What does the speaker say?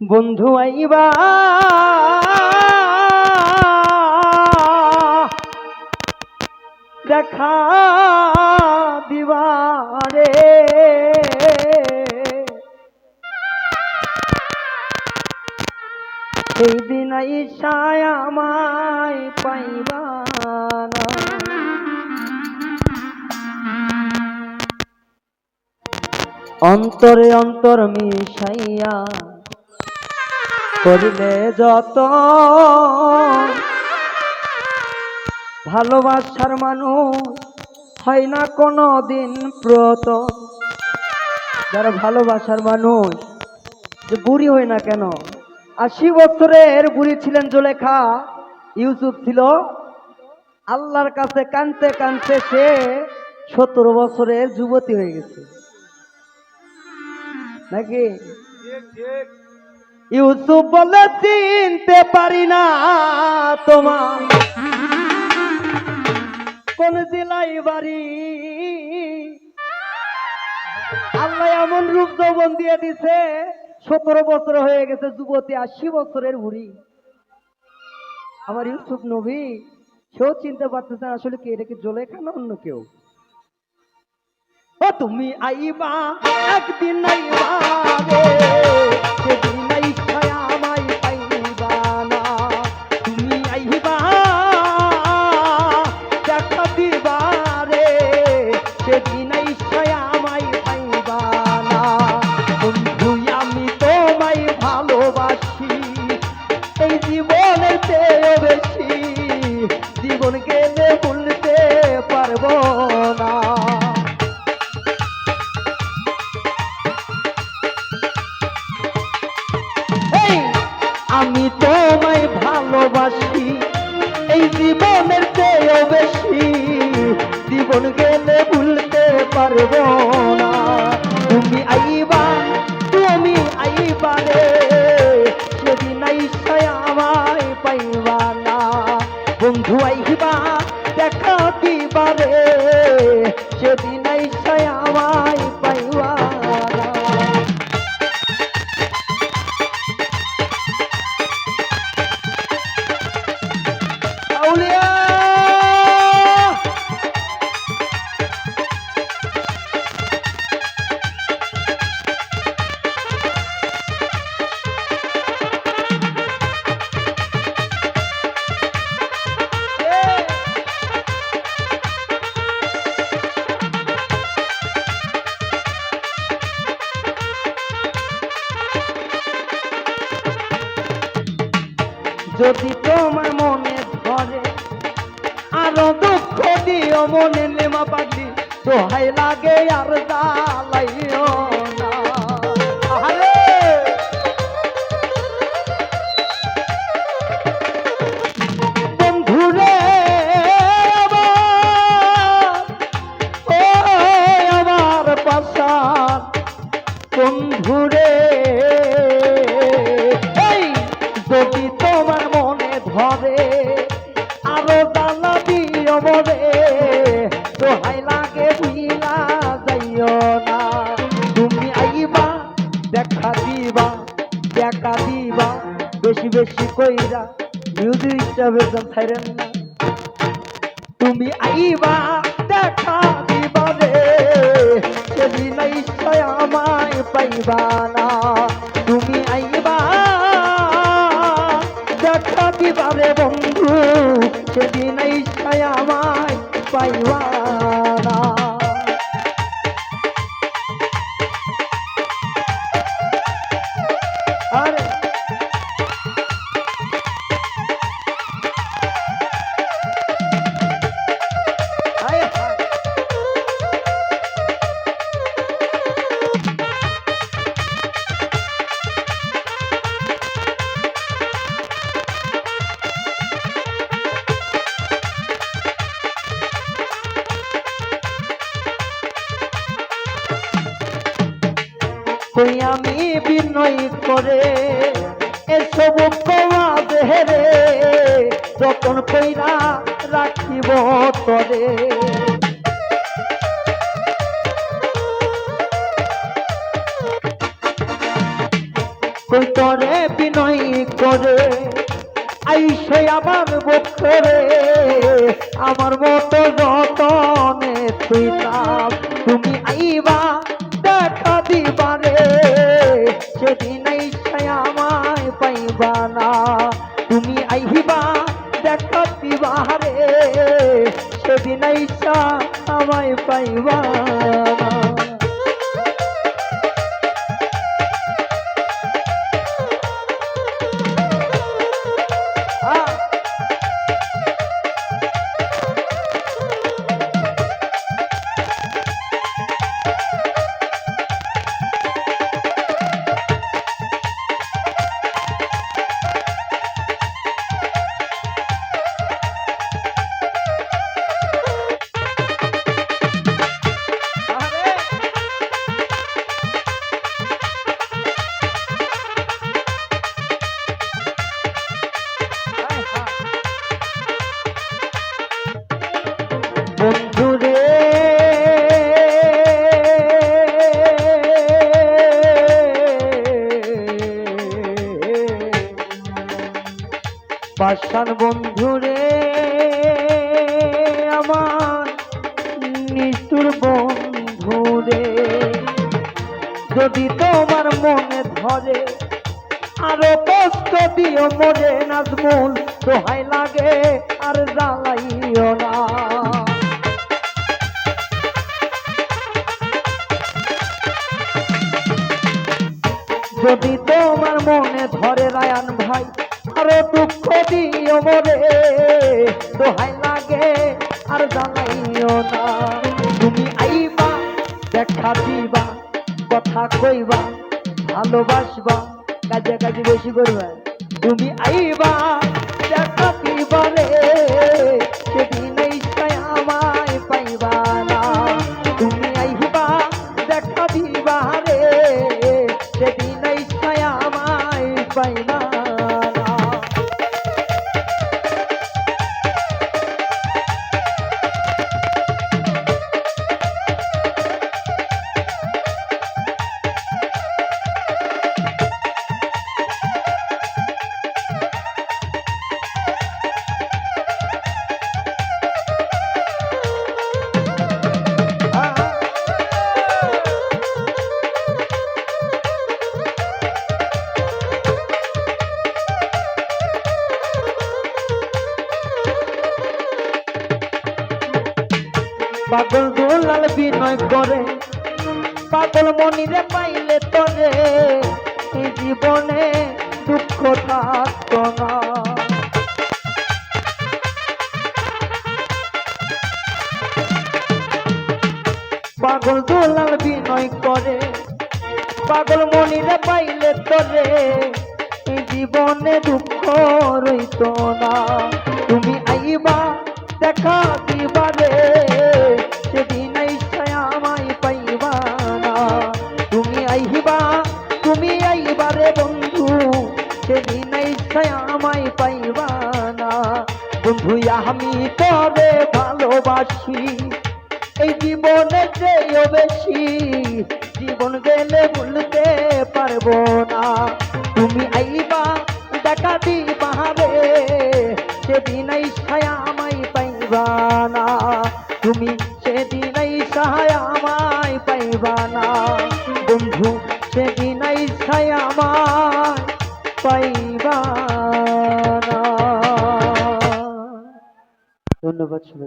বন্ধু আইবা। দেখা দিবারে সেই দিন ঈশায় আমায় পাইবা অন্তরে অন্তর মিশাইয়া করিলে যত ভালোবাসার মানুষ হয় না কোনো দিন প্রত যারা ভালোবাসার মানুষ, যে বুড়ি হয় না কেন? আশি বছরের বুড়ি ছিলেন জোলেখা। ইউসুফ ছিল। আল্লাহর কাছে কানতে কানতে সে সতেরো বছরের যুবতী হয়ে গেছে। নাকি? ইউসুফ বলে, চিনতে পারি না তোমার কোন জেলায় বাড়ি? আল্লাহ এমন রূপ যৌবন দিয়ে দিছে, সতেরো বছর হয়ে গেছে, যুবতী আশি বছরের বুড়ি। আমার ইউসুফ নবী, সেও চিনতে পারতেছে আসলে কি, এটা কি জলেখা না অন্য কেউ? ও তুমি আইবা, একদিন আইবা রে জীবন গেলে ভুলতে পারব না। মনে নেমা পাগলি দোহাই লাগে আর জ্বালাইও। কইরা মিউজিকটা বেতন ছাইরেন না। তুমি আইবা, দেখা দিবা রে। সেদিন ইচ্ছায় আমায় পাইবা না। তুমি আইবা, দেখা দিবা বন্ধু। সেদিন ইচ্ছায় আমায় পাইবা কই আমি বিনয় করে এসব কমাজ হেরে যতন কইরা রাখিব তরে। কই তরে বিনয় করে, আইসে আমার বক্ষরে, আমার মতো যতনে তুইতাম তুমি পাশান বন্ধুরে, আমার নিষ্ঠুর বন্ধুরে। যদি তোমার মনে ধরে, আরও কষ্ট দিও, মরে নাজমুল, দোহাই লাগে আর জ্বালাইও কইবা ভালোবাসবা কাজে কাজে বেশি করবা। তুমি আইবা। পাগল দোলাল বিনয় করে, পাগল মনিরে পাইলে তরে এই জীবনে দুঃখ থাকত না। পাগল দোলাল বিনয় করে, পাগল মনিরে পাইলে তরে জীবনে দুঃখ রইত না। তুমি আইবা দেখা আমায় পাইবা না বন্ধু, আমি তবে ভালোবাসি। এই জীবনে চেয়েও বেশি, জীবন গেলে ভুলতে পারব না। তুমি আইবা, দেখা দিবা রে সেদিন ছিল